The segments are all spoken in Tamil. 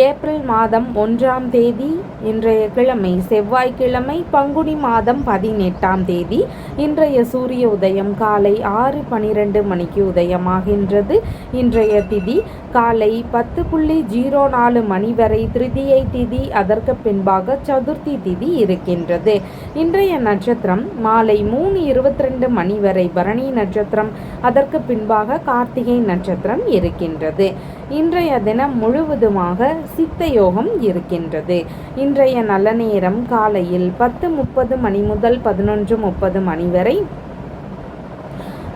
ஏப்ரல் மாதம் ஒன்றாம் தேதி இன்றைய கிழமை செவ்வாய்க்கிழமை பங்குனி மாதம் பதினெட்டாம் தேதி இன்றைய சூரிய உதயம் காலை ஆறு பனிரெண்டு மணிக்கு உதயமாகின்றது. இன்றைய திதி காலை பத்து புள்ளி ஜீரோ நாலு மணி வரை திருதியை திதி அதற்கு பின்பாக சதுர்த்தி திதி இருக்கின்றது. இன்றைய நட்சத்திரம் மாலை மூணு இருபத்தி ரெண்டு மணி வரை பரணி நட்சத்திரம் அதற்கு பின்பாக கார்த்திகை நட்சத்திரம் இருக்கின்றது. இன்றைய தினம் முழுவதுமாக சித்த யோகம் இருக்கின்றது. இன்றைய நல்ல நேரம் காலையில் பத்து முப்பது மணி முதல் பதினொன்று முப்பது மணி வரை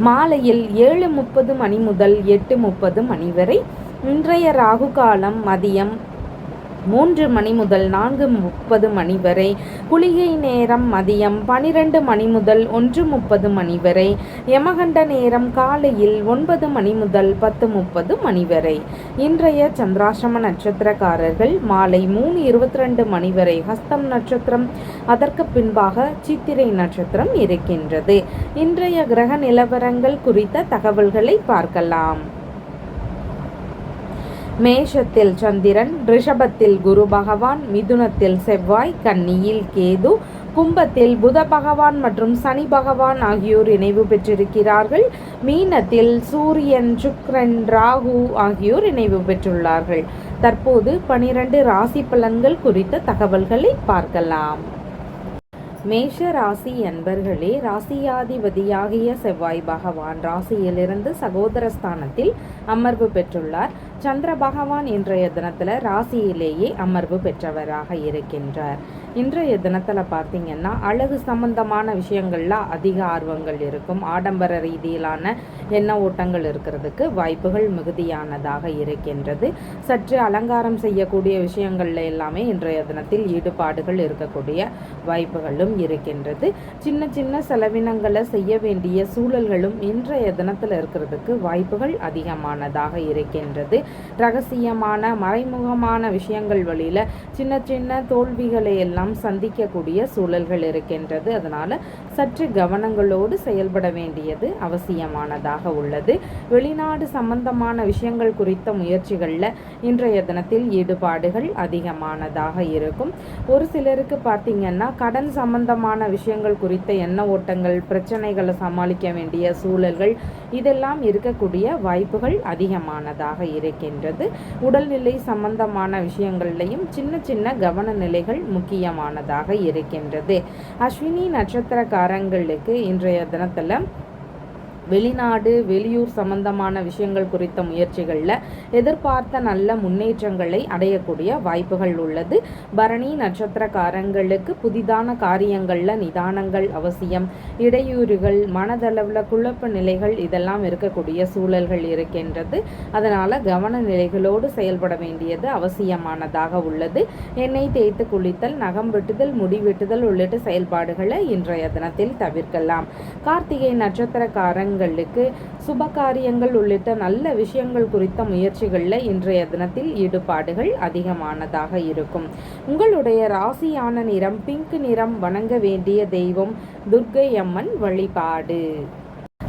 மாலையில் ஏழு முப்பது மணி முதல் எட்டு முப்பது மணி வரை இன்றைய ராகு காலம் மதியம் மூன்று மணி முதல் நான்கு முப்பது மணி வரை குளிகை நேரம் மதியம் பனிரெண்டு மணி முதல் ஒன்று முப்பது மணி வரை யமகண்ட நேரம் காலையில் ஒன்பது மணி முதல் பத்து முப்பது மணி வரை. இன்றைய சந்திராசிரம நட்சத்திரக்காரர்கள் மாலை மூணு இருபத்தி ரெண்டு மணி வரை ஹஸ்தம் நட்சத்திரம். அதற்கு பின்பாக சித்திரை நட்சத்திரம் இருக்கின்றது. இன்றைய கிரக நிலவரங்கள் குறித்த தகவல்களை பார்க்கலாம். மேஷத்தில் சந்திரன் ரிஷபத்தில் குரு பகவான் மிதுனத்தில் செவ்வாய் கன்னியில் கேது கும்பத்தில் புத பகவான் மற்றும் சனி பகவான் ஆகியோர் இணைவு பெற்றிருக்கிறார்கள். மீனத்தில் சூரியன் சுக்ரன் ராகு ஆகியோர் இணைவு பெற்றுள்ளார்கள். தற்போது பனிரெண்டு ராசி பலன்கள் குறித்த தகவல்களை பார்க்கலாம். மேஷ ராசி அன்பர்களே ராசியாதிபதியாகிய செவ்வாய் பகவான் ராசியிலிருந்து சகோதரஸ்தானத்தில் அமர்வு பெற்றுள்ளார். சந்திர பகவான் இன்றைய தினத்தில் ராசியிலேயே அமர்வு பெற்றவராக இருக்கின்றார். இன்றைய தினத்தில் பார்த்திங்கன்னா அழகு சம்பந்தமான விஷயங்களில் அதிக ஆர்வங்கள் இருக்கும். ஆடம்பர ரீதியிலான எண்ண ஓட்டங்கள் இருக்கிறதுக்கு வாய்ப்புகள் மிகுதியானதாக இருக்கின்றது. சற்று அலங்காரம் செய்யக்கூடிய விஷயங்கள்ல எல்லாமே இன்றைய தினத்தில் ஈடுபாடுகள் இருக்கக்கூடிய வாய்ப்புகளும் இருக்கின்றது. சின்ன சின்ன செலவினங்களை செய்ய வேண்டிய சூழல்களும் இன்றைய தினத்தில் இருக்கிறதுக்கு வாய்ப்புகள் அதிகமானதாக இருக்கின்றது. ரகசியமான மறைமுகமான விஷயங்கள் வழியில் சின்ன சின்ன தோல்விகளை எல்லாம் சந்திக்கக்கூடிய சூழல்கள் இருக்கின்றது. அதனால் சற்று கவனங்களோடு செயல்பட வேண்டியது அவசியமானதாக உள்ளது. வெளிநாடு சம்பந்தமான விஷயங்கள் குறித்த முயற்சிகளில் இன்றைய தினத்தில் ஈடுபாடுகள் அதிகமானதாக இருக்கும். ஒரு சிலருக்கு பார்த்திங்கன்னா கடன் சம்பந்தமான விஷயங்கள் குறித்த எண்ண ஓட்டங்கள் பிரச்சனைகளை சமாளிக்க வேண்டிய சூழல்கள் இதெல்லாம் இருக்கக்கூடிய வாய்ப்புகள் அதிகமானதாக இருக்கின்றது. உடல்நிலை சம்பந்தமான விஷயங்கள்லையும் சின்ன சின்ன கவன நிலைகள் முக்கியமானதாக இருக்கின்றது. அஸ்வினி நட்சத்திரக்காரங்களுக்கு இன்றைய தினத்தில் வெளிநாடு வெளியூர் சம்பந்தமான விஷயங்கள் குறித்த முயற்சிகளில் எதிர்பார்த்த நல்ல முன்னேற்றங்களை அடையக்கூடிய வாய்ப்புகள் உள்ளது. பரணி நட்சத்திரக்காரங்களுக்கு புதிதான காரியங்களில் நிதானங்கள் அவசியம். இடையூறுகள் மனதளவில் குழப்ப நிலைகள் இதெல்லாம் இருக்கக்கூடிய சூழல்கள் இருக்கின்றது. அதனால் கவன நிலைகளோடு செயல்பட வேண்டியது அவசியமானதாக உள்ளது. எண்ணெய் தேய்த்து குளித்தல் நகம் வெட்டுதல் முடி வெட்டுதல் உள்ளிட்ட செயல்பாடுகளை இன்றைய தினத்தில் தவிர்க்கலாம். கார்த்திகை நட்சத்திரக்காரங்க பெண்களுக்கு சுப காரியங்கள் உள்ளிட்ட நல்ல விஷயங்கள் குறித்த முயற்சிகளில் இன்றைய தினத்தில் ஈடுபாடுகள் அதிகமானதாக இருக்கும். உங்களுடைய ராசியான நிறம் பிங்க் நிறம் வணங்க வேண்டிய தெய்வம் துர்கை அம்மன் வழிபாடு.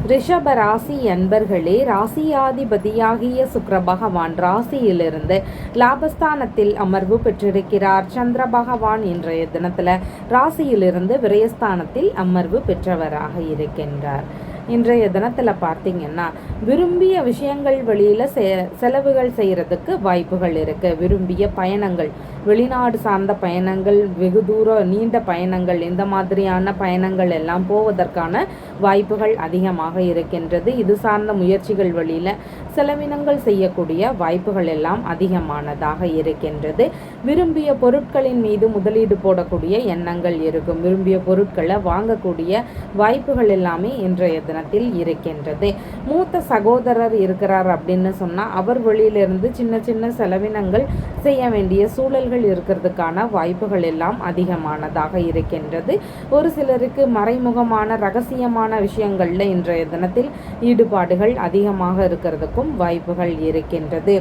ரிஷப ராசி அன்பர்களே ராசியாதிபதியாகிய சுக்கர பகவான் ராசியிலிருந்து லாபஸ்தானத்தில் அமர்வு பெற்றிருக்கிறார். சந்திர பகவான் இன்றைய தினத்தில் ராசியிலிருந்து விரயஸ்தானத்தில் அமர்வு பெற்றவராக இருக்கின்றார். இன்றைய தினத்தில் பார்த்தீங்கன்னா விரும்பிய விஷயங்கள் வழியில் செ செலவுகள் செய்கிறதுக்கு வாய்ப்புகள் இருக்குது விரும்பிய பயணங்கள் வெளிநாடு சார்ந்த பயணங்கள் வெகு தூரம் நீண்ட பயணங்கள் இந்த மாதிரியான பயணங்கள் எல்லாம் போவதற்கான வாய்ப்புகள் அதிகமாக இருக்கின்றது. இது சார்ந்த முயற்சிகள் வழியில் செலவினங்கள் செய்யக்கூடிய வாய்ப்புகள் எல்லாம் அதிகமானதாக இருக்கின்றது. விரும்பிய பொருட்களின் மீது முதலீடு போடக்கூடிய எண்ணங்கள் இருக்கும். விரும்பிய பொருட்களை வாங்கக்கூடிய வாய்ப்புகள் எல்லாமே இன்றைய தினத்தில் இருக்கின்றது. மூத்த சகோதரர் இருக்கிறார் அப்படின்னு சொன்னால் அவர் வழியிலிருந்து சின்ன சின்ன செலவினங்கள் செய்ய வேண்டிய சூழல்கள் சூழல்கள் இருக்கிறதுக்கான வாய்ப்புகள் எல்லாம் அதிகமானதாக இருக்கின்றது. ஒரு சிலருக்கு மறைமுகமான ரகசியமான விஷயங்களில் இன்றைய தினத்தில் ஈடுபாடுகள் அதிகமாக இருக்கிறதுக்கும் வாய்ப்புகள் இருக்கின்றது.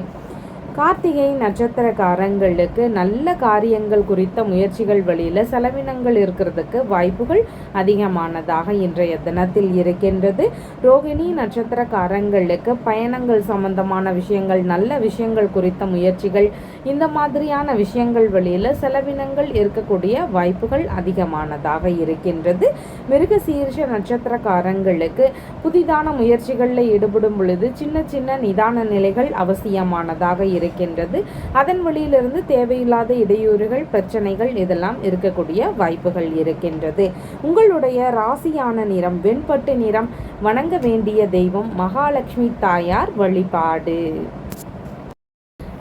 கார்த்திகை நட்சத்திரக்காரங்களுக்கு நல்ல காரியங்கள் குறித்த முயற்சிகள் வழியில் செலவினங்கள் இருக்கிறதுக்கு வாய்ப்புகள் அதிகமானதாக இன்றைய தினத்தில் இருக்கின்றது. ரோகிணி நட்சத்திரக்காரங்களுக்கு பயணங்கள் சம்பந்தமான விஷயங்கள் நல்ல விஷயங்கள் குறித்த முயற்சிகள் இந்த மாதிரியான விஷயங்கள் வழியில் செலவினங்கள் இருக்கக்கூடிய வாய்ப்புகள் அதிகமானதாக இருக்கின்றது. மிருக சீர்ஷ நட்சத்திரக்காரங்களுக்கு புதிதான முயற்சிகளில் ஈடுபடும் பொழுது சின்ன சின்ன நிதான நிலைகள் அவசியமானதாக இருக்கு இருக்கின்றது. அதன் வழியிலிருந்து தேவையில்லாத இடையூறுகள் பிரச்சனைகள் இதெல்லாம் இருக்கக்கூடிய வாய்ப்புகள் இருக்கின்றது. உங்களுடைய ராசியான நிறம் வெண்பட்டு நிறம் வணங்க வேண்டிய தெய்வம் மகாலட்சுமி தாயார் வழிபாடு.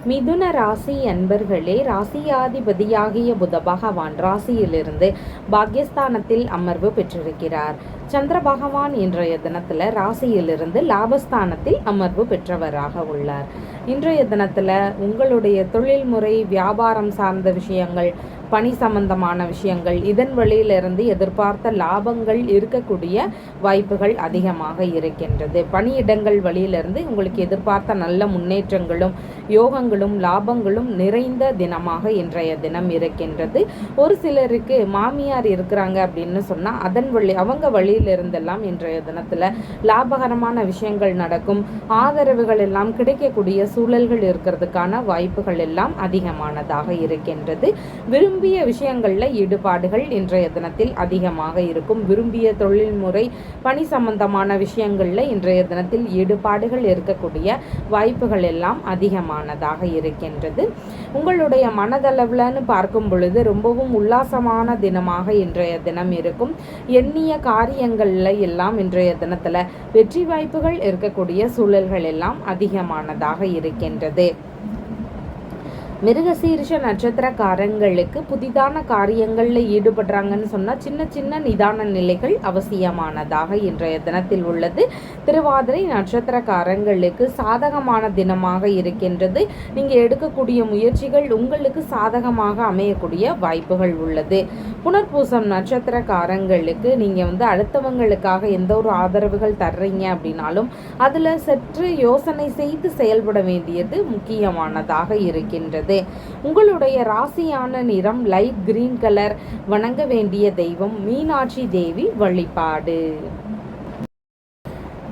மிதுன ராசி அன்பர்களே ராசியாதிபதியாகிய புத பகவான் ராசியிலிருந்து பாக்யஸ்தானத்தில் அமர்வு பெற்றிருக்கிறார். சந்திர பகவான் இன்றைய தினத்தில் ராசியிலிருந்து லாபஸ்தானத்தில் அமர்வு பெற்றவராக உள்ளார். இன்றைய தினத்தில் உங்களுடைய தொழில்முறை வியாபாரம் சார்ந்த விஷயங்கள் பணி சம்பந்தமான விஷயங்கள் இதன் வழியிலிருந்து எதிர்பார்த்த லாபங்கள் இருக்கக்கூடிய வாய்ப்புகள் அதிகமாக இருக்கின்றது. பணியிடங்கள் வழியிலிருந்து உங்களுக்கு எதிர்பார்த்த நல்ல முன்னேற்றங்களும் யோகங்களும் லாபங்களும் நிறைந்த தினமாக இன்றைய தினம் இருக்கின்றது. ஒரு சிலருக்கு மாமியார் இருக்கிறாங்க அப்படின்னு சொன்னால் அதன் வழி அவங்க வழியிலிருந்தெல்லாம் இன்றைய தினத்தில் லாபகரமான விஷயங்கள் நடக்கும். ஆதரவுகள் எல்லாம் கிடைக்கக்கூடிய சூழல்கள் இருக்கிறதுக்கான வாய்ப்புகள் எல்லாம் அதிகமானதாக இருக்கின்றது. விரும்பிய விஷயங்களில் ஈடுபாடுகள் இன்றைய தினத்தில் அதிகமாக இருக்கும். விரும்பிய தொழில்முறை பணி சம்பந்தமான விஷயங்களில் இன்றைய தினத்தில் ஈடுபாடுகள் இருக்கக்கூடிய வாய்ப்புகள் எல்லாம் அதிகமாக அதிகமானதாக இருக்கின்றது. உங்களுடைய மனதளவில்னு பார்க்கும் பொழுது ரொம்பவும் உல்லாசமான தினமாக இன்றைய தினம் இருக்கும். எண்ணிய காரியங்களில் எல்லாம் இன்றைய தினத்தில் வெற்றி வாய்ப்புகள் இருக்கக்கூடிய சூழல்கள் எல்லாம் அதிகமானதாக இருக்கின்றது. மிருகசீரிஷ நட்சத்திரக்காரங்களுக்கு புதிதான காரியங்களில் ஈடுபடுறாங்கன்னு சொன்னால் சின்ன சின்ன நிதான நிலைகள் அவசியமானதாக இன்றைய தினத்தில் உள்ளது. திருவாதிரை நட்சத்திரக்காரங்களுக்கு சாதகமான தினமாக இருக்கின்றது. நீங்கள் எடுக்கக்கூடிய முயற்சிகள் உங்களுக்கு சாதகமாக அமையக்கூடிய வாய்ப்புகள் உள்ளது. புனர்பூசம் நட்சத்திரக்காரங்களுக்கு நீங்கள் வந்து அடுத்தவங்களுக்காக எந்த ஒரு ஆதரவுகள் தர்றீங்க அப்படின்னாலும் அதில் சற்று யோசனை செய்து செயல்பட வேண்டியது முக்கியமானதாக இருக்கின்றது. இருக்கிறது. உங்களுடைய ராசியான நிறம் லைட் கிரீன் கலர் வணங்க வேண்டிய தெய்வம் மீனாட்சி தேவி வழிபாடு.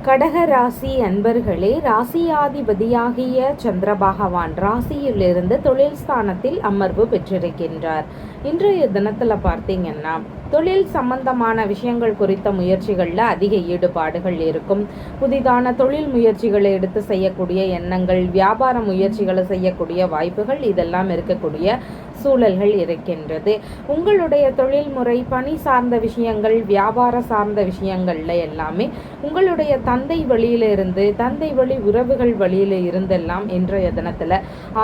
கடக ராசி அன்பர்களே ராசியாதிபதியாகிய சந்திர பகவான் ராசியிலிருந்து தொழில் ஸ்தானத்தில் அமர்வு பெற்றிருக்கின்றார். இன்றைய தினத்தில் பார்த்தீங்கன்னா தொழில் சம்பந்தமான விஷயங்கள் குறித்த முயற்சிகளில் அதிக ஈடுபாடுகள் இருக்கும். புதிதான தொழில் முயற்சிகளை எடுத்து செய்யக்கூடிய எண்ணங்கள் வியாபார முயற்சிகளை செய்யக்கூடிய வாய்ப்புகள் இதெல்லாம் இருக்கக்கூடிய சூழல்கள் இருக்கின்றது. உங்களுடைய தொழில்முறை பணி சார்ந்த விஷயங்கள் வியாபார சார்ந்த விஷயங்கள்ல எல்லாமே உங்களுடைய தந்தை வழியிலிருந்து தந்தை வழி உறவுகள் வழியில இருந்தெல்லாம் இன்றைய தினத்தில்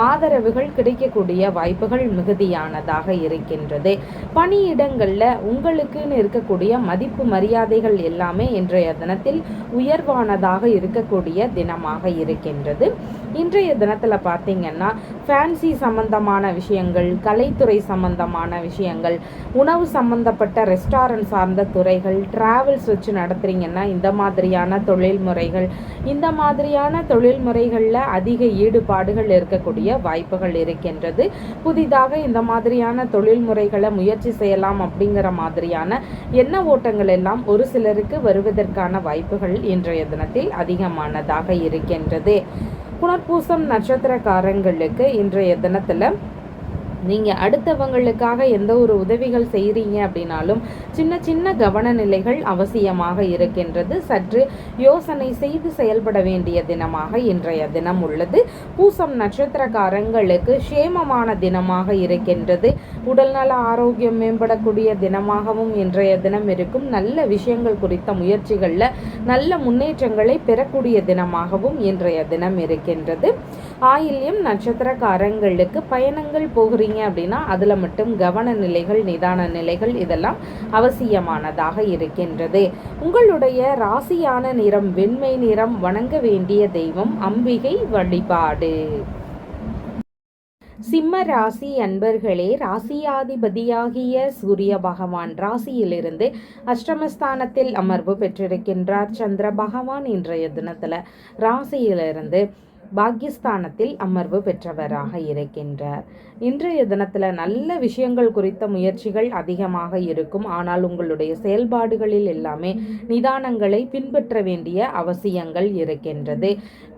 ஆதரவுகள் கிடைக்கக்கூடிய வாய்ப்புகள் மிகுதியானதாக இருக்கின்றது. பணியிடங்களில் உங்களுக்குன்னு இருக்கக்கூடிய மதிப்பு மரியாதைகள் எல்லாமே இன்றைய தினத்தில் உயர்வானதாக இருக்கக்கூடிய தினமாக இருக்கின்றது. இன்றைய தினத்தில் பார்த்தீங்கன்னா ஃபேன்சி சம்பந்தமான விஷயங்கள் கலைத்துறை சம்பந்தமான விஷயங்கள் உணவு சம்பந்தப்பட்ட ரெஸ்டாரண்ட் சார்ந்த துறைகள் டிராவல்ஸ் வச்சு நடத்துகிறீங்கன்னா இந்த மாதிரியான தொழில் முறைகள் இந்த மாதிரியான தொழில் முறைகளில் அதிக ஈடுபாடுகள் இருக்கக்கூடிய வாய்ப்புகள் இருக்கின்றது. புதிதாக இந்த மாதிரியான தொழில் முறைகளை முயற்சி செய்யலாம் அப்படிங்கிற மாதிரியான எண்ண ஓட்டங்கள் எல்லாம் ஒரு சிலருக்கு வருவதற்கான வாய்ப்புகள் இன்றைய தினத்தில் அதிகமானதாக இருக்கின்றது. புனர்பூசம் நட்சத்திரக்காரங்களுக்கு இன்றைய தினத்தில் நீங்கள் அடுத்தவங்களுக்காக எந்த ஒரு உதவிகள் செய்கிறீங்க அப்படின்னாலும் சின்ன சின்ன கவன நிலைகள் அவசியமாக இருக்கின்றது. சற்று யோசனை செய்து செயல்பட வேண்டிய தினமாக இன்றைய தினம் உள்ளது. பூசம் நட்சத்திரக்காரங்களுக்கு சேமமான தினமாக இருக்கின்றது. உடல்நல ஆரோக்கியம் மேம்படக்கூடிய தினமாகவும் இன்றைய தினம் இருக்கும். நல்ல விஷயங்கள் குறித்த முயற்சிகளில் நல்ல முன்னேற்றங்களை பெறக்கூடிய தினமாகவும் இன்றைய தினம் இருக்கின்றது. ஆயில்யம் நட்சத்திரக்காரங்களுக்கு பயணங்கள் போகிறீங்க பார்த்தீங்க அப்படின்னா அதில் மட்டும் கவன நிலைகள் நிதான நிலைகள் இதெல்லாம் அவசியமானதாக இருக்கின்றது. உங்களுடைய ராசியான நிறம் வெண்மை நிறம் வணங்க வேண்டிய தெய்வம் அம்பிகை வழிபாடு. சிம்ம ராசி அன்பர்களே ராசியாதிபதியாகிய சூரிய பகவான் ராசியிலிருந்து அஷ்டமஸ்தானத்தில் அமர்வு பெற்றிருக்கின்றார். சந்திர பகவான் இன்றைய தினத்தில் ராசியிலிருந்து பாகிஸ்தானத்தில் அமர்வு பெற்றவராக இருக்கின்றார். இன்றைய தினத்தில் நல்ல விஷயங்கள் குறித்த முயற்சிகள் அதிகமாக இருக்கும். ஆனால் உங்களுடைய செயல்பாடுகளில் எல்லாமே நிதானங்களை பின்பற்ற வேண்டிய அவசியங்கள் இருக்கின்றது.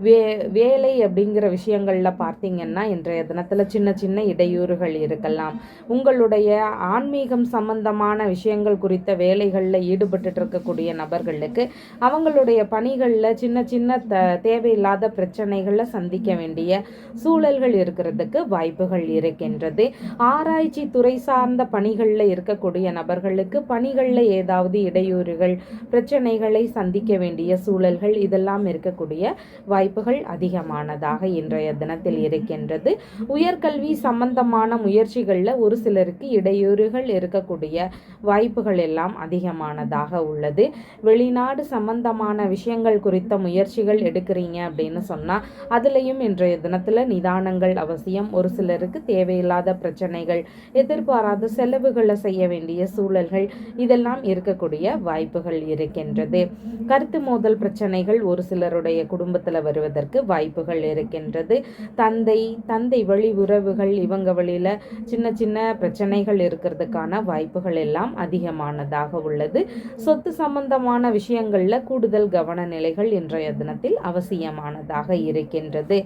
வே வேலை அப்படிங்கிற விஷயங்களில் பார்த்தீங்கன்னா இன்றைய தினத்தில் சின்ன சின்ன இடையூறுகள் இருக்கலாம். உங்களுடைய ஆன்மீகம் சம்பந்தமான விஷயங்கள் குறித்த வேலைகளில் ஈடுபட்டு இருக்கக்கூடிய நபர்களுக்கு அவங்களுடைய பணிகளில் சின்ன சின்ன த தேவையில்லாத பிரச்சனைகளை சந்திக்க வேண்டிய சூழல்கள் இருக்கிறதுக்கு வாய்ப்புகள் கிடைக்கின்றது ஆராய்ச்சி துறை சார்ந்த பணிகளில் இருக்கக்கூடிய நபர்களுக்கு பணிகளில் ஏதாவது இடையூறுகள் பிரச்சனைகளை சந்திக்க வேண்டிய சூழல்கள் இதெல்லாம் இருக்கக்கூடிய வாய்ப்புகள் அதிகமானதாக இன்றைய தினத்தில் இருக்கின்றது. உயர்கல்வி சம்பந்தமான முயற்சிகளில் ஒரு சிலருக்கு இடையூறுகள் இருக்கக்கூடிய வாய்ப்புகள் எல்லாம் அதிகமானதாக உள்ளது. வெளிநாடு சம்பந்தமான விஷயங்கள் குறித்த முயற்சிகள் எடுக்கிறீங்க அப்படின்னு சொன்னால் அதுலேயும் இன்றைய தினத்தில் நிதானங்கள் அவசியம். ஒரு சிலருக்கு தேவை தேவையில்லாத பிரச்சனைகள் எதிர்பாராத செலவுகளை செய்ய வேண்டிய சூழல்கள் இதெல்லாம் இருக்கக்கூடிய வாய்ப்புகள் இருக்கின்றது. கருத்து மோதல் பிரச்சனைகள் ஒரு சிலருடைய குடும்பத்தில் வருவதற்கு வாய்ப்புகள் இருக்கின்றது. தந்தை தந்தை வழி உறவுகள் இவங்க வழியில் சின்ன சின்ன பிரச்சனைகள் இருக்கிறதுக்கான வாய்ப்புகள் எல்லாம் அதிகமானதாக உள்ளது. சொத்து சம்பந்தமான விஷயங்களில் கூடுதல் கவன நிலைகள் இன்றைய தினத்தில் அவசியமானதாக இருக்கின்றது.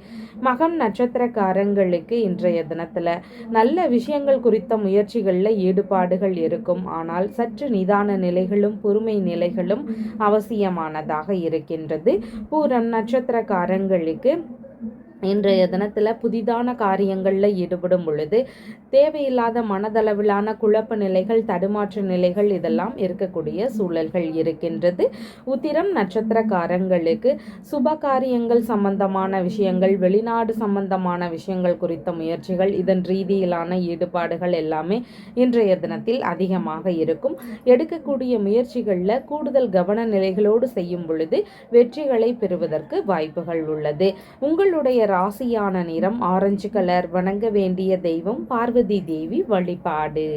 மகம் நட்சத்திரக்காரங்களுக்கு இன்றைய தினத்தில் நல்ல விஷயங்கள் குறித்த முயற்சிகளில் ஈடுபாடுகள் இருக்கும். ஆனால் சற்று நிதான நிலைகளும் பொறுமை நிலைகளும் அவசியமானதாக இருக்கின்றது. பூரம் நட்சத்திரக்காரங்களுக்கு இன்றைய தினத்தில் புதிதான காரியங்களில் ஈடுபடும் பொழுது தேவையில்லாத மனதளவிலான குழப்ப நிலைகள் தடுமாற்ற நிலைகள் இதெல்லாம் இருக்கக்கூடிய சூழல்கள் இருக்கின்றது. உத்திரம் நட்சத்திரக்காரங்களுக்கு சுப காரியங்கள் சம்பந்தமான விஷயங்கள் வெளிநாடு சம்பந்தமான விஷயங்கள் குறித்த முயற்சிகள் இதன் ரீதியிலான ஈடுபாடுகள் எல்லாமே இன்றைய தினத்தில் அதிகமாக இருக்கும். எடுக்கக்கூடிய முயற்சிகளில் கூடுதல் கவன நிலைகளோடு செய்யும் பொழுது வெற்றிகளை பெறுவதற்கு வாய்ப்புகள் உள்ளது. உங்களுடைய ராசியான நிறம் ஆரஞ்சு கலர். வணங்க வேண்டிய தெய்வம் பார்வதி தேவி வழிபாடு.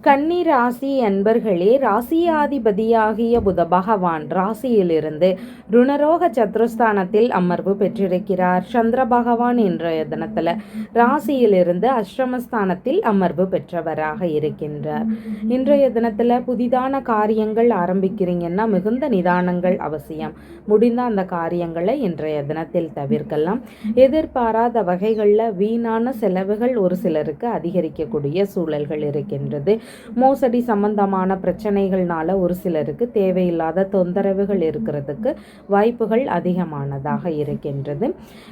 கன்னி ராசி அன்பர்களே ராசியாதிபதியாகிய புத பகவான் ராசியிலிருந்து ருணரோக சத்ருஸ்தானத்தில் அமர்வு பெற்றிருக்கிறார். சந்திர பகவான் இன்றைய தினத்தில் ராசியிலிருந்து அஷ்டமஸ்தானத்தில் அமர்வு பெற்றவராக இருக்கின்றார். இன்றைய தினத்தில் புதிதான காரியங்கள் ஆரம்பிக்கிறீங்கன்னா மிகுந்த நிதானங்கள் அவசியம். முடிந்த அந்த காரியங்களை இன்றைய தினத்தில் தவிர்க்கலாம். எதிர்பாராத வகைகளில் வீணான செலவுகள் ஒரு சிலருக்கு அதிகரிக்கக்கூடிய சூழல்கள் இருக்கின்றது. இருக்கிறது மோசடி சம்பந்தமான பிரச்சனைகள்னால ஒரு சிலருக்கு தேவையில்லாத தொந்தரவுகள் இருக்கிறதுக்கு வாய்ப்புகள் அதிகமானதாக இருக்கின்றது.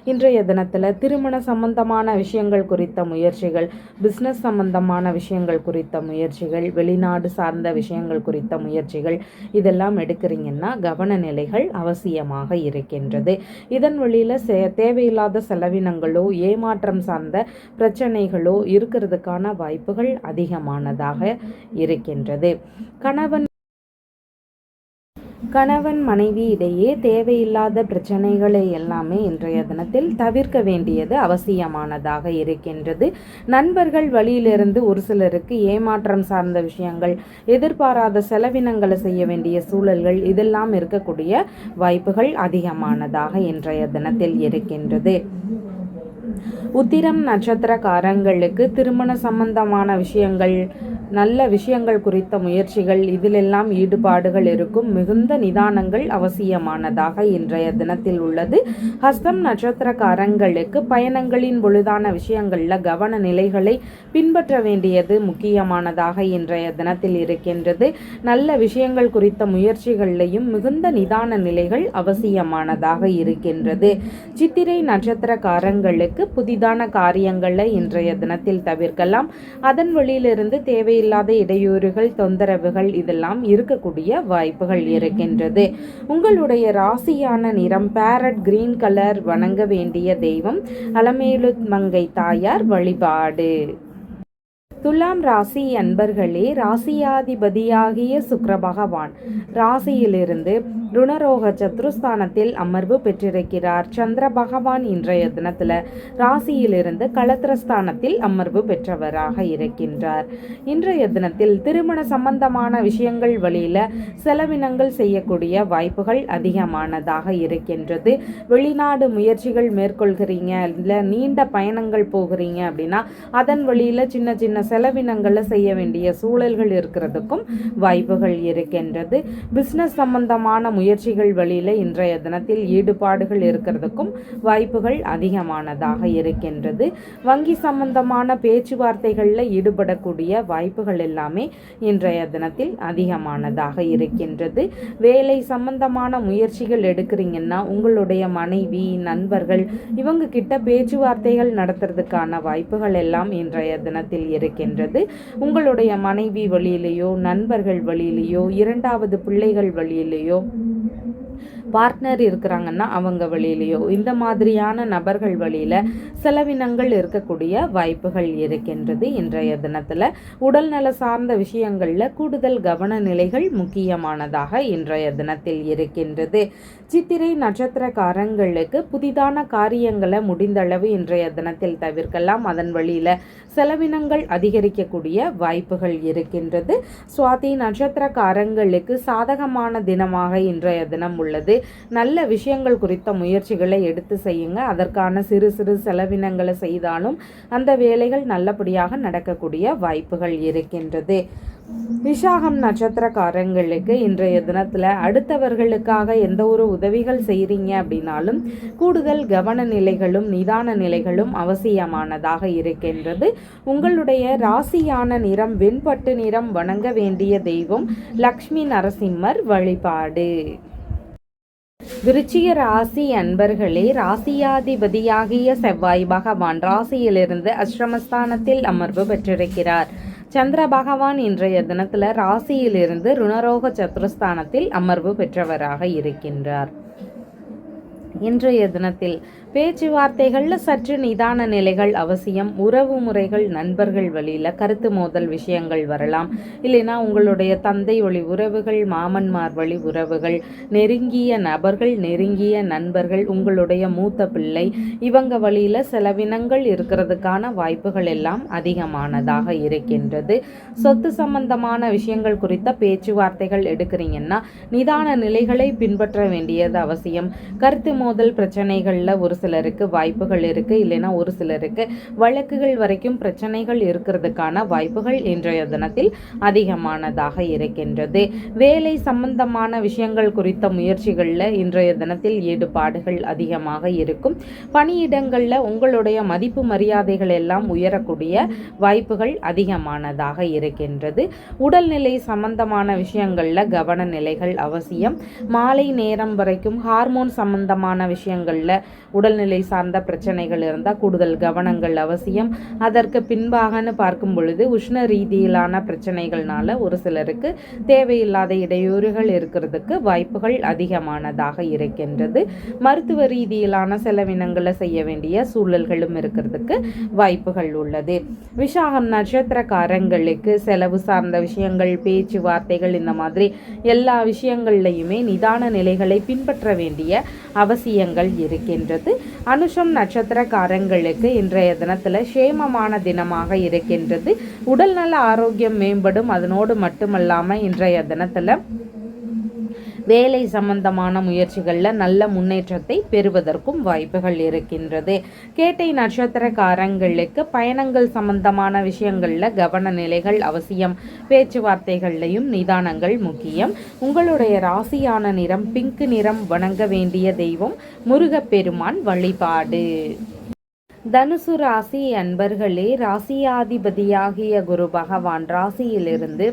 இன்றைய தினத்தில் திருமண சம்பந்தமான விஷயங்கள் குறித்த முயற்சிகள் பிஸ்னஸ் சம்பந்தமான விஷயங்கள் குறித்த முயற்சிகள் வெளிநாடு சார்ந்த விஷயங்கள் குறித்த முயற்சிகள் இதெல்லாம் எடுக்கிறீங்கன்னா கவன நிலைகள் அவசியமாக இருக்கின்றது. இதன் வழியில் தேவையில்லாத செலவினங்களோ ஏமாற்றம் சார்ந்த பிரச்சனைகளோ இருக்கிறதுக்கான வாய்ப்புகள் அதிகமானதாக உள்ளதாக இருக்கின்றது. கணவன் கணவன் மனைவி இடையே தேவையில்லாத பிரச்சனைகளை எல்லாமே இன்றைய தினத்தில் தவிர்க்க வேண்டியது அவசியமானதாக இருக்கின்றது. நண்பர்கள் வழியிலிருந்து ஒரு சிலருக்கு ஏமாற்றம் சார்ந்த விஷயங்கள் எதிர்பாராத செலவினங்களை செய்ய வேண்டிய சூழல்கள் இதெல்லாம் இருக்கக்கூடிய வாய்ப்புகள் அதிகமானதாக இன்றைய தினத்தில் இருக்கின்றது. உத்திரம் நட்சத்திரக்காரங்களுக்கு திருமண சம்பந்தமான விஷயங்கள் நல்ல விஷயங்கள் குறித்த முயற்சிகள் இதிலெல்லாம் ஈடுபாடுகள் இருக்கும். மிகுந்த நிதானங்கள் அவசியமானதாக இன்றைய தினத்தில் உள்ளது. ஹஸ்தம் நட்சத்திரக்காரங்களுக்கு பயணங்களின் பொழுதான விஷயங்களில் கவன நிலைகளை பின்பற்ற வேண்டியது முக்கியமானதாக இன்றைய தினத்தில் இருக்கின்றது. நல்ல விஷயங்கள் குறித்த முயற்சிகளிலையும் மிகுந்த நிதான நிலைகள் அவசியமானதாக இருக்கின்றது. சித்திரை நட்சத்திரக்காரங்களுக்கு புதிதான காரியங்களை இன்றைய தினத்தில் தவிர்க்கலாம். அதன் வழியிலிருந்து தேவை தேவையில்லாத இடையூறுகள் தொந்தரவுகள் இதெல்லாம் இருக்கக்கூடிய வாய்ப்புகள் இருக்கின்றது. உங்களுடைய ராசியான நிறம் பேரட் கிரீன் கலர் வணங்க வேண்டிய தெய்வம் அலமேலு மங்கை தாயார் வழிபாடு. துலாம் ராசி அன்பர்களே ராசியாதிபதியாகிய சுக்கர பகவான் ராசியிலிருந்து ருணரோக சத்ருஸ்தானத்தில் அமர்வு பெற்றிருக்கிறார். சந்திர பகவான் இன்றைய தினத்தில் ராசியிலிருந்து களத்திரஸ்தானத்தில் அமர்வு பெற்றவராக இருக்கின்றார். இன்றைய தினத்தில் திருமண சம்பந்தமான விஷயங்கள் வழியில் செலவினங்கள் செய்யக்கூடிய வாய்ப்புகள் அதிகமானதாக இருக்கின்றது. வெளிநாடு முயற்சிகள் மேற்கொள்கிறீங்க இல்லை நீண்ட பயணங்கள் போகிறீங்க அப்படின்னா அதன் வழியில் சின்ன சின்ன செலவினங்களை செய்ய வேண்டிய சூழல்கள் இருக்கிறதுக்கும் வாய்ப்புகள் இருக்கின்றது. பிஸ்னஸ் சம்பந்தமான முயற்சிகள் வழியில் இன்றைய தினத்தில் ஈடுபாடுகள் இருக்கிறதுக்கும் வாய்ப்புகள் அதிகமானதாக இருக்கின்றது. வங்கி சம்பந்தமான பேச்சுவார்த்தைகளில் ஈடுபடக்கூடிய வாய்ப்புகள் எல்லாமே இன்றைய தினத்தில் அதிகமானதாக இருக்கின்றது. வேலை சம்பந்தமான முயற்சிகள் எடுக்கிறீங்கன்னா உங்களுடைய மனைவி நண்பர்கள் இவங்க கிட்ட பேச்சுவார்த்தைகள் நடத்துறதுக்கான வாய்ப்புகள் எல்லாம் இன்றைய தினத்தில் இருக்கின்றது. உங்களுடைய மனைவி வழியிலேயோ நண்பர்கள் வழியிலேயோ இரண்டாவது பிள்ளைகள் வழியிலேயோ பார்ட்னர் இருக்கிறாங்கன்னா அவங்க வழியிலையோ இந்த மாதிரியான நபர்கள் வழியில் செலவினங்கள் இருக்கக்கூடிய வாய்ப்புகள் இருக்கின்றது இன்றைய தினத்தில். உடல்நல சார்ந்த விஷயங்களில் கூடுதல் கவன நிலைகள் முக்கியமானதாக இன்றைய தினத்தில் இருக்கின்றது. சித்திரை நட்சத்திரக்காரங்களுக்கு புதிதான காரியங்களை முடிந்தளவு இன்றைய தினத்தில் தவிர்க்கலாம். அதன் வழியில் செலவினங்கள் அதிகரிக்கக்கூடிய வாய்ப்புகள் இருக்கின்றது. சுவாதி நட்சத்திரக்காரங்களுக்கு சாதகமான தினமாக இன்றைய தினம் உள்ளது. நல்ல விஷயங்கள் குறித்த முயற்சிகளை எடுத்து செய்யுங்க. அதற்கான சிறு சிறு செலவினங்களை செய்தாலும் அந்த வேலைகள் நல்லபடியாக நடக்கக்கூடிய வாய்ப்புகள் இருக்கின்றது. விசாகம் நட்சத்திரக்காரங்களுக்கு இன்றைய தினத்தில் அடுத்தவர்களுக்காக எந்த ஒரு உதவிகள் செய்கிறீங்க அப்படின்னாலும் கூடுதல் கவன நிலைகளும் நிதான நிலைகளும் அவசியமானதாக இருக்கின்றது. உங்களுடைய ராசியான நிறம் வெண்பட்டு நிறம் வணங்க வேண்டிய தெய்வம் லக்ஷ்மி நரசிம்மர் வழிபாடு. விருச்சிக ராசி அன்பர்களே ராசியாதிபதியாகிய செவ்வாய் பகவான் ராசியிலிருந்து அஷ்ரமஸ்தானத்தில் அமர்வு பெற்றிருக்கிறார். சந்திர பகவான் இன்றைய தினத்தில் ராசியிலிருந்து ருணரோக சத்ருஸ்தானத்தில் அமர்வு பெற்றவராக இருக்கின்றார். இன்றைய தினத்தில் பேச்சுவார்த்தைகளில் சற்று நிதான நிலைகள் அவசியம். உறவு முறைகள் நண்பர்கள் வழியில் கருத்து மோதல் விஷயங்கள் வரலாம். இல்லைனா உங்களுடைய தந்தை வழி உறவுகள் மாமன்மார் வழி உறவுகள் நெருங்கிய நபர்கள் நெருங்கிய நண்பர்கள் உங்களுடைய மூத்த பிள்ளை இவங்க வழியில் செலவினங்கள் இருக்கிறதுக்கான வாய்ப்புகள் எல்லாம் அதிகமானதாக இருக்கின்றது. சொத்து சம்பந்தமான விஷயங்கள் குறித்த பேச்சுவார்த்தைகள் எடுக்கிறீங்கன்னா நிதான நிலைகளை பின்பற்ற வேண்டியது அவசியம். கருத்து மோதல் பிரச்சனைகளில் ஒரு சிலருக்கு வாய்ப்புகள் இருக்குது இல்லைன்னா ஒரு சிலருக்கு வழக்குகள் வரைக்கும் பிரச்சனைகள் இருக்கிறதுக்கான வாய்ப்புகள் இன்றைய தினத்தில் அதிகமானதாக இருக்கின்றது. வேலை சம்பந்தமான விஷயங்கள் குறித்த முயற்சிகளில் இன்றைய தினத்தில் ஈடுபாடுகள் அதிகமாக இருக்கும். பணியிடங்களில் உங்களுடைய மதிப்பு மரியாதைகள் எல்லாம் உயரக்கூடிய வாய்ப்புகள் அதிகமானதாக இருக்கின்றது. உடல்நிலை சம்பந்தமான விஷயங்களில் கவன நிலைகள் அவசியம். மாலை நேரம் வரைக்கும் ஹார்மோன் சம்பந்தமான விஷயங்களில் உடல்நிலை சார்ந்த பிரச்சனைகள் இருந்தால் கூடுதல் கவனங்கள் அவசியம். அதற்கு பின்பாகன்னு பார்க்கும் பொழுது உஷ்ண ரீதியிலான பிரச்சனைகள்னால ஒரு சிலருக்கு தேவையில்லாத இடையூறுகள் இருக்கிறதுக்கு வாய்ப்புகள் அதிகமானதாக இருக்கின்றது. மருத்துவ ரீதியிலான செலவினங்களை செய்ய வேண்டிய சூழல்களும் இருக்கிறதுக்கு வாய்ப்புகள் உள்ளது. விஷாகம் நட்சத்திரக்காரங்களுக்கு செலவு சார்ந்த விஷயங்கள் பேச்சுவார்த்தைகள் இந்த மாதிரி எல்லா விஷயங்கள்லையுமே நிதான நிலைகளை பின்பற்ற வேண்டிய அவசியங்கள் இருக்கின்றது. அனுஷம் நட்சத்திரக்காரங்களுக்கு இன்றைய தினத்தில் சேமமான தினமாக இருக்கின்றது. உடல்நல ஆரோக்கியம் மேம்படும். அதனோடு மட்டுமல்லாமல் இன்றைய தினத்தில் வேலை சம்பந்தமான முயற்சிகளில் நல்ல முன்னேற்றத்தை பெறுவதற்கும் வாய்ப்புகள் இருக்கின்றது. கேட்டை நட்சத்திரக்காரங்களுக்கு பயணங்கள் சம்பந்தமான விஷயங்களில் கவன நிலைகள் அவசியம். பேச்சுவார்த்தைகள்லையும் நிதானங்கள் முக்கியம். உங்களுடைய ராசியான நிறம் பிங்க் நிறம் வணங்க வேண்டிய தெய்வம் முருகப்பெருமான் வழிபாடு. தனுசு ராசி அன்பர்களே ராசியாதிபதியாகிய குரு பகவான் ராசியிலிருந்து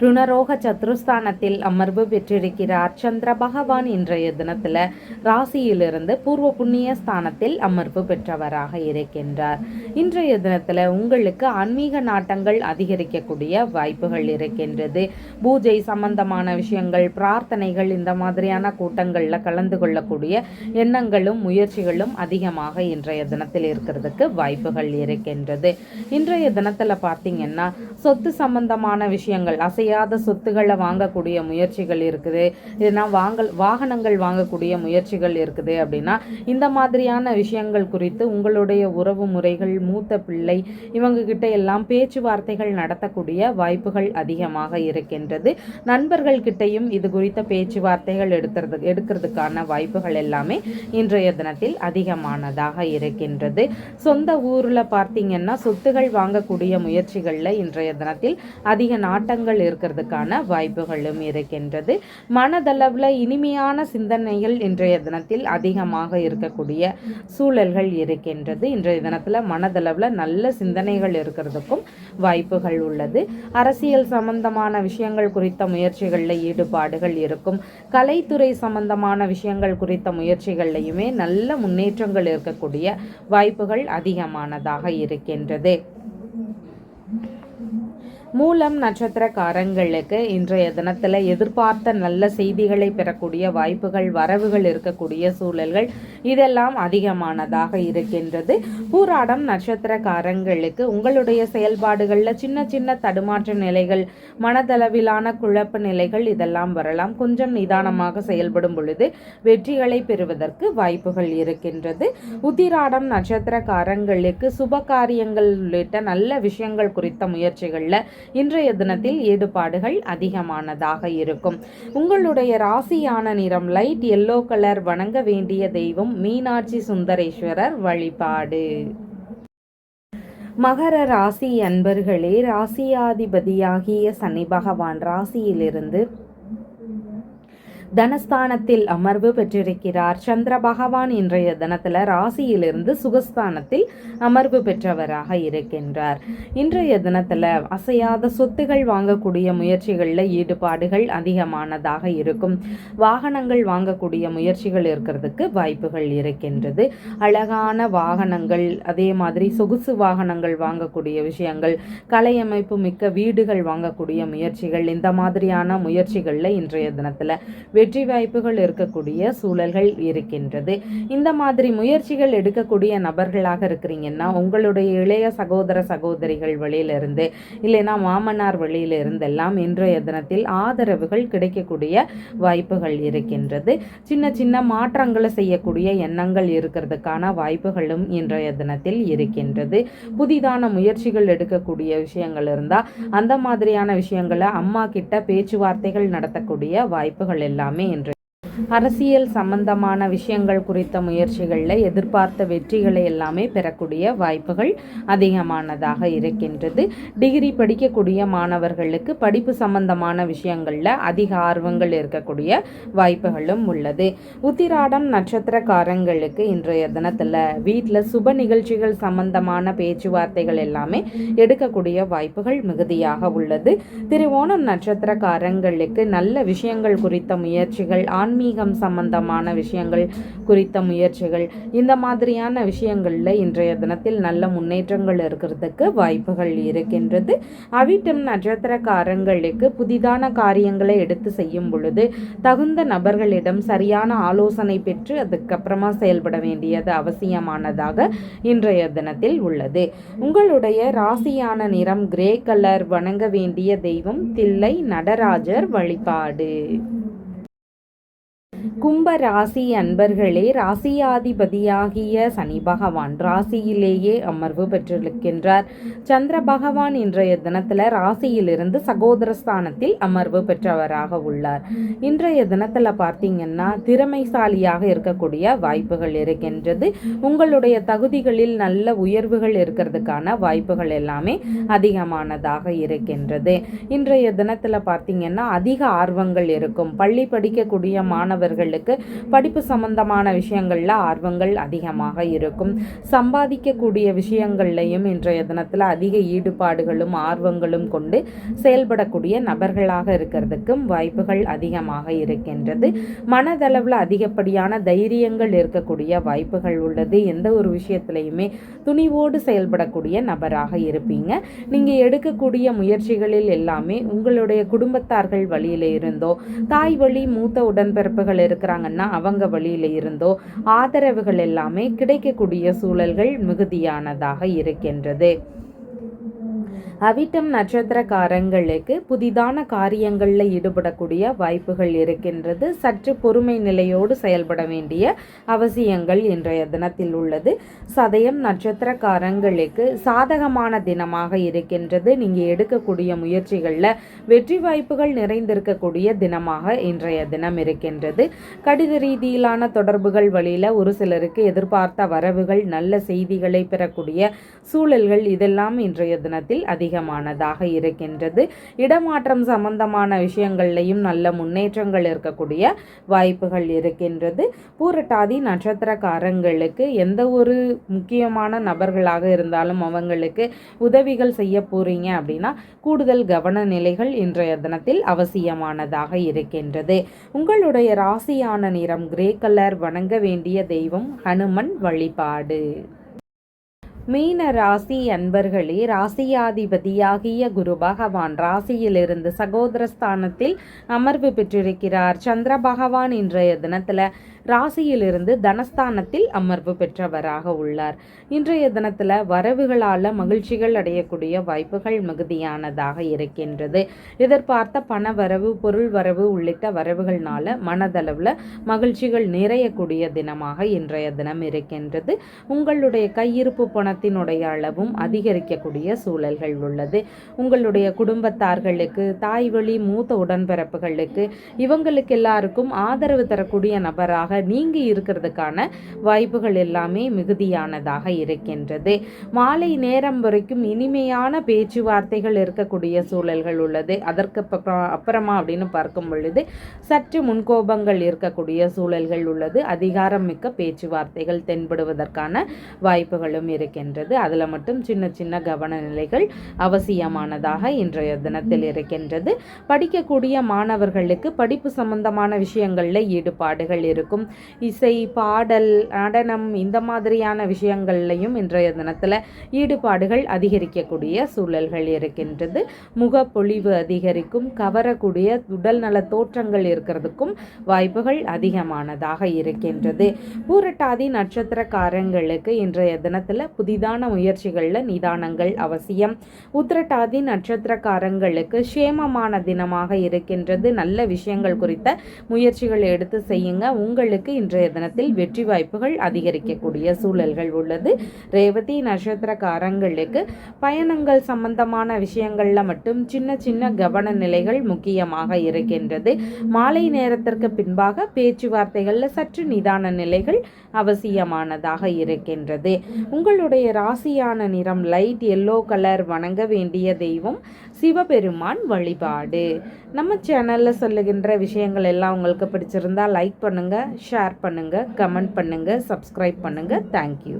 ருணரோக சத்ருஸ்தானத்தில் அமர்வு பெற்றிருக்கிறார். சந்திர பகவான் இன்றைய தினத்தில் ராசியிலிருந்து பூர்வ புண்ணிய ஸ்தானத்தில் அமர்வு பெற்றவராக இருக்கின்றார். இன்றைய தினத்தில் உங்களுக்கு ஆன்மீக நாட்டங்கள் அதிகரிக்கக்கூடிய வாய்ப்புகள் இருக்கின்றது. பூஜை சம்பந்தமான விஷயங்கள் பிரார்த்தனைகள் இந்த மாதிரியான கூட்டங்களில் கலந்து கொள்ளக்கூடிய எண்ணங்களும் முயற்சிகளும் அதிகமாக இன்றைய தினத்தில் இருக்கிறதுக்கு வாய்ப்புகள் இருக்கின்றது. இன்றைய தினத்தில் பார்த்தீங்கன்னா சொத்து சம்பந்தமான விஷயங்கள் அசை அசையாத சொத்துக்களை வாங்கக்கூடிய முயற்சிகள் இருக்குது. இல்லைன்னா வாங்கல் வாகனங்கள் வாங்கக்கூடிய முயற்சிகள் இருக்குது அப்படின்னா இந்த மாதிரியான விஷயங்கள் குறித்து உங்களுடைய உறவு முறைகள் மூத்த பிள்ளை இவங்க கிட்ட எல்லாம் பேச்சுவார்த்தைகள் நடத்தக்கூடிய வாய்ப்புகள் அதிகமாக இருக்கின்றது. நண்பர்கள் கிட்டையும் இது குறித்த பேச்சுவார்த்தைகள் எடுக்கிறது எடுக்கிறதுக்கான வாய்ப்புகள் எல்லாமே இன்றைய தினத்தில் அதிகமானதாக இருக்கின்றது. சொந்த ஊரில் பார்த்தீங்கன்னா சொத்துகள் வாங்கக்கூடிய முயற்சிகளில் இன்றைய தினத்தில் அதிக நாட்டங்கள் இருக்கிறதுக்கான வாய்ப்புகளும் இருக்கின்றது. மனதளவில் இனிமையான சிந்தனைகள் இன்றைய தினத்தில் அதிகமாக இருக்கக்கூடிய சூழல்கள் இருக்கின்றது. இன்றைய தினத்தில் மனதளவில் நல்ல சிந்தனைகள் இருக்கிறதுக்கும் வாய்ப்புகள் உள்ளது. அரசியல் சம்பந்தமான விஷயங்கள் குறித்த முயற்சிகளில் ஈடுபாடுகள் இருக்கும். கலைத்துறை சம்பந்தமான விஷயங்கள் குறித்த முயற்சிகள்லையுமே நல்ல முன்னேற்றங்கள் இருக்கக்கூடிய வாய்ப்புகள் அதிகமானதாக இருக்கின்றது. மூலம் நட்சத்திரக்காரங்களுக்கு இன்றைய தினத்தில் எதிர்பார்த்த நல்ல செய்திகளை பெறக்கூடிய வாய்ப்புகள் வரவுகள் இருக்கக்கூடிய சூழல்கள் இதெல்லாம் அதிகமானதாக இருக்கின்றது. பூராடம் நட்சத்திரக்காரங்களுக்கு உங்களுடைய செயல்பாடுகளில் சின்ன சின்ன தடுமாற்ற நிலைகள் மனதளவிலான குழப்ப நிலைகள் இதெல்லாம் வரலாம். கொஞ்சம் நிதானமாக செயல்படும் பொழுது வெற்றிகளை பெறுவதற்கு வாய்ப்புகள் இருக்கின்றது. உத்திராடம் நட்சத்திரக்காரங்களுக்கு சுப காரியங்கள் உள்ளிட்ட நல்ல விஷயங்கள் குறித்த முயற்சிகளில் இன்றைய தினத்தில் ஈடுபாடுகள் அதிகமானதாக இருக்கும். உங்களுடைய ராசியான நிறம் லைட் எல்லோ கலர் வணங்க வேண்டிய தெய்வம் மீனாட்சி சுந்தரேஸ்வரர் வழிபாடு. மகர ராசி அன்பர்களே ராசியாதிபதியாகிய சனி பகவான் ராசியிலிருந்து தனஸ்தானத்தில் அமர்வு பெற்றிருக்கிறார். சந்திர பகவான் இன்றைய தினத்தில் ராசியிலிருந்து சுகஸ்தானத்தில் அமர்வு பெற்றவராக இருக்கின்றார். இன்றைய தினத்தில் அசையாத சொத்துகள் வாங்கக்கூடிய முயற்சிகளில் ஈடுபாடுகள் அதிகமானதாக இருக்கும். வாகனங்கள் வாங்கக்கூடிய முயற்சிகள் இருக்கிறதுக்கு வாய்ப்புகள் இருக்கின்றது. அழகான வாகனங்கள் அதே மாதிரி சொகுசு வாகனங்கள் வாங்கக்கூடிய விஷயங்கள் கலையமைப்பு மிக்க வீடுகள் வாங்கக்கூடிய முயற்சிகள் இந்த மாதிரியான முயற்சிகளில் இன்றைய தினத்தில் வெற்றி வாய்ப்புகள் இருக்கக்கூடிய சூழல்கள் இருக்கின்றது. இந்த மாதிரி முயற்சிகள் எடுக்கக்கூடிய நபர்களாக இருக்கிறீங்கன்னா உங்களுடைய இளைய சகோதர சகோதரிகள் வழியிலிருந்து இல்லைன்னா மாமனார் வழியிலிருந்தெல்லாம் இன்றைய தினத்தில் ஆதரவுகள் கிடைக்கக்கூடிய வாய்ப்புகள் இருக்கின்றது. சின்ன சின்ன மாற்றங்களை செய்யக்கூடிய எண்ணங்கள் இருக்கிறதுக்கான வாய்ப்புகளும் இன்றைய தினத்தில் இருக்கின்றது. புதிதான முயற்சிகள் எடுக்கக்கூடிய விஷயங்கள் இருந்தால் அந்த மாதிரியான விஷயங்களை அம்மா கிட்ட பேச்சுவார்த்தைகள் நடத்தக்கூடிய வாய்ப்புகள் எல்லாம் என்று அரசியல் சம்பந்தமான விஷயங்கள் குறித்த முயற்சிகளில் எதிர்பார்த்த வெற்றிகளை எல்லாமே பெறக்கூடிய வாய்ப்புகள் அதிகமானதாக இருக்கின்றது. டிகிரி படிக்கக்கூடிய மாணவர்களுக்கு படிப்பு சம்பந்தமான விஷயங்களில் அதிக ஆர்வங்கள் இருக்கக்கூடிய வாய்ப்புகளும் உள்ளது. உத்திராடம் நட்சத்திரக்காரங்களுக்கு இன்றைய தினத்தில் வீட்டில் சுப நிகழ்ச்சிகள் சம்பந்தமான பேச்சுவார்த்தைகள் எல்லாமே எடுக்கக்கூடிய வாய்ப்புகள் மிகுதியாக உள்ளது. திருவோணம் நட்சத்திரக்காரங்களுக்கு நல்ல விஷயங்கள் குறித்த முயற்சிகள் ஆன்மீக ஆன்மீகம் சம்பந்தமான விஷயங்கள் குறித்த முயற்சிகள் இந்த மாதிரியான விஷயங்களில் இன்றைய தினத்தில் நல்ல முன்னேற்றங்கள் இருக்கிறதுக்கு வாய்ப்புகள் இருக்கின்றது. அவிட்டம் நட்சத்திரக்காரங்களுக்கு புதிதான காரியங்களை எடுத்து செய்யும் பொழுது தகுந்த நபர்களிடம் சரியான ஆலோசனை பெற்று அதுக்கப்புறமா செயல்பட வேண்டியது அவசியமானதாக இன்றைய தினத்தில் உள்ளது. உங்களுடைய ராசியான நிறம் கிரே கலர் வணங்க வேண்டிய தெய்வம் தில்லை நடராஜர் வழிபாடு. கும்ப ராசி அன்பர்களே ராசியாதிபதியாகிய சனி பகவான் ராசியிலேயே அமர்வு பெற்றிருக்கின்றார். சந்திர பகவான் இன்றைய தினத்தில் ராசியிலிருந்து சகோதர ஸ்தானத்தில் அமர்வு பெற்றவராக உள்ளார். இன்றைய தினத்தில் பார்த்தீங்கன்னா திறமைசாலியாக இருக்கக்கூடிய வாய்ப்புகள் இருக்கின்றது. உங்களுடைய தகுதிகளில் நல்ல உயர்வுகள் இருக்கிறதுக்கான வாய்ப்புகள் எல்லாமே அதிகமானதாக இருக்கின்றது. இன்றைய தினத்தில் பார்த்தீங்கன்னா அதிக ஆர்வங்கள் இருக்கும். பள்ளி படிக்கக்கூடிய மாணவர்கள் மாணவர்களுக்கு படிப்பு சம்பந்தமான விஷயங்களில் ஆர்வங்கள் அதிகமாக இருக்கும். சம்பாதிக்கக்கூடிய விஷயங்கள்லையும் இன்றைய தினத்தில் அதிக ஈடுபாடுகளும் ஆர்வங்களும் கொண்டு செயல்படக்கூடிய நபர்களாக இருக்கிறதுக்கும் வாய்ப்புகள் அதிகமாக இருக்கின்றது. மனதளவில் அதிகப்படியான தைரியங்கள் இருக்கக்கூடிய வாய்ப்புகள் உள்ளது. எந்த ஒரு விஷயத்திலையுமே துணிவோடு செயல்படக்கூடிய நபராக இருப்பீங்க. நீங்கள் எடுக்கக்கூடிய முயற்சிகளில் எல்லாமே உங்களுடைய குடும்பத்தார்கள் வழியில் இருந்தோ தாய் வழி மூத்த உடன்பிறப்புகள் இருக்கிறாங்கன்னா அவங்க வழியில் இருந்தோ ஆதரவுகள் எல்லாமே கிடைக்கக்கூடிய சூழல்கள் மிகுதியானதாக இருக்கின்றது. அவிட்டம் நட்சத்திரக்காரங்களுக்கு புதிதான காரியங்களில் ஈடுபடக்கூடிய வாய்ப்புகள் இருக்கின்றது. சற்று பொறுமை நிலையோடு செயல்பட வேண்டிய அவசியங்கள் இன்றைய தினத்தில் உள்ளது. சதயம் நட்சத்திரக்காரங்களுக்கு சாதகமான தினமாக இருக்கின்றது. நீங்கள் எடுக்கக்கூடிய முயற்சிகளில் வெற்றி வாய்ப்புகள் நிறைந்திருக்கக்கூடிய தினமாக இன்றைய தினம் இருக்கின்றது. கடித ரீதியிலான தொடர்புகள் வழியில் ஒரு சிலருக்கு எதிர்பார்த்த வரவுகள் நல்ல செய்திகளை பெறக்கூடிய சூழல்கள் இதெல்லாம் இன்றைய தினத்தில் அதிகமானதாக இருக்கின்றது. இடமாற்றம் சம்பந்தமான விஷயங்கள்லையும் நல்ல முன்னேற்றங்கள் இருக்கக்கூடிய வாய்ப்புகள் இருக்கின்றது. பூரட்டாதி நட்சத்திரக்காரங்களுக்கு எந்த ஒரு முக்கியமான நபர்களாக இருந்தாலும் அவங்களுக்கு உதவிகள் செய்ய போறீங்க அப்படின்னா கூடுதல் கவன நிலைகள் இன்றைய தினத்தில் அவசியமானதாக இருக்கின்றது. உங்களுடைய ராசியான நிறம் கிரே கலர் வணங்க வேண்டிய தெய்வம் ஹனுமன் வழிபாடு. மீன ராசி அன்பர்களே ராசியாதிபதியாகிய குரு பகவான் ராசியிலிருந்து சகோதரஸ்தானத்தில் அமர்வு பெற்றிருக்கிறார். சந்திர பகவான் இன்றைய தினத்தில் ராசியிலிருந்து தனஸ்தானத்தில் அமர்வு பெற்றவராக உள்ளார். இன்றைய தினத்தில் வரவுகளால் மகிழ்ச்சிகள் அடையக்கூடிய வாய்ப்புகள் மிகுதியானதாக இருக்கின்றது. எதிர்பார்த்த பண வரவு பொருள் வரவு உள்ளிட்ட வரவுகள்னால மனதளவில் மகிழ்ச்சிகள் நிறையக்கூடிய தினமாக இன்றைய தினம் இருக்கின்றது. உங்களுடைய கையிருப்பு பணத்தினுடைய அளவும் அதிகரிக்கக்கூடிய சூழல்கள் உள்ளது. உங்களுடைய குடும்பத்தார்களுக்கு தாய் வழி மூத்த உடன்பிறப்புகளுக்கு இவங்களுக்கு எல்லாருக்கும் ஆதரவு தரக்கூடிய நபராக நீங்கி இருக்கிறதுக்கான வாய்ப்புகள் எல்லாமே மிகுதியானதாக இருக்கின்றது. மாலை நேரம் வரைக்கும் இனிமையான பேச்சுவார்த்தைகள் இருக்கக்கூடிய சூழல்கள் உள்ளது. அதற்கு அப்புறமா அப்படின்னு பார்க்கும் பொழுது சற்று முன்கோபங்கள் இருக்கக்கூடிய சூழல்கள் உள்ளது. அதிகாரம் மிக்க பேச்சுவார்த்தைகள் தென்படுவதற்கான வாய்ப்புகளும் இருக்கின்றது. அதில் மட்டும் சின்ன சின்ன கவன நிலைகள் அவசியமானதாக இன்றைய தினத்தில் இருக்கின்றது. படிக்கக்கூடிய மாணவர்களுக்கு படிப்பு சம்பந்தமான விஷயங்களில் ஈடுபாடுகள் இருக்கும். இசை பாடல் நடனம் இந்த மாதிரியான விஷயங்கள்லையும் இன்றைய தினத்தில் ஈடுபாடுகள் அதிகரிக்கக்கூடிய சூழல்கள் இருக்கின்றது. முகப்பொழிவு அதிகரிக்கும் கவரக்கூடிய உடல் நல தோற்றங்கள் இருக்கிறதுக்கும் வாய்ப்புகள் அதிகமானதாக இருக்கின்றது. பூரட்டாதி நட்சத்திரக்காரங்களுக்கு இன்றைய தினத்தில் புதிதான முயற்சிகளில் நிதானங்கள் அவசியம். உத்திரட்டாதி நட்சத்திரக்காரங்களுக்கு சேமமான தினமாக இருக்கின்றது. நல்ல விஷயங்கள் குறித்த முயற்சிகள் எடுத்து செய்யுங்க. உங்கள் உங்களுக்கு இன்றைய தினத்தில் வெற்றி வாய்ப்புகள் அதிகரிக்கக்கூடிய சூழல்கள் உள்ளது. ரேவதி நட்சத்திரக்காரங்களுக்கு பயணங்கள் சம்பந்தமான விஷயங்களில் மட்டும் சின்ன சின்ன கவன நிலைகள் முக்கியமாக இருக்கின்றது. மாலை நேரத்திற்கு பின்பாக பேச்சுவார்த்தைகளில் சற்று நிதான நிலைகள் அவசியமானதாக இருக்கின்றது. உங்களுடைய ராசியான நிறம் லைட் எல்லோ கலர் வணங்க வேண்டிய தெய்வம் சிவபெருமான் வழிபாடு. நம்ம சேனலில் சொல்லுகின்ற விஷயங்கள் எல்லாம் உங்களுக்கு பிடிச்சிருந்தா லைக் பண்ணுங்கள் ஷேர் பண்ணுங்கள் கமெண்ட் பண்ணுங்கள் சப்ஸ்கிரைப் பண்ணுங்கள் தேங்க்யூ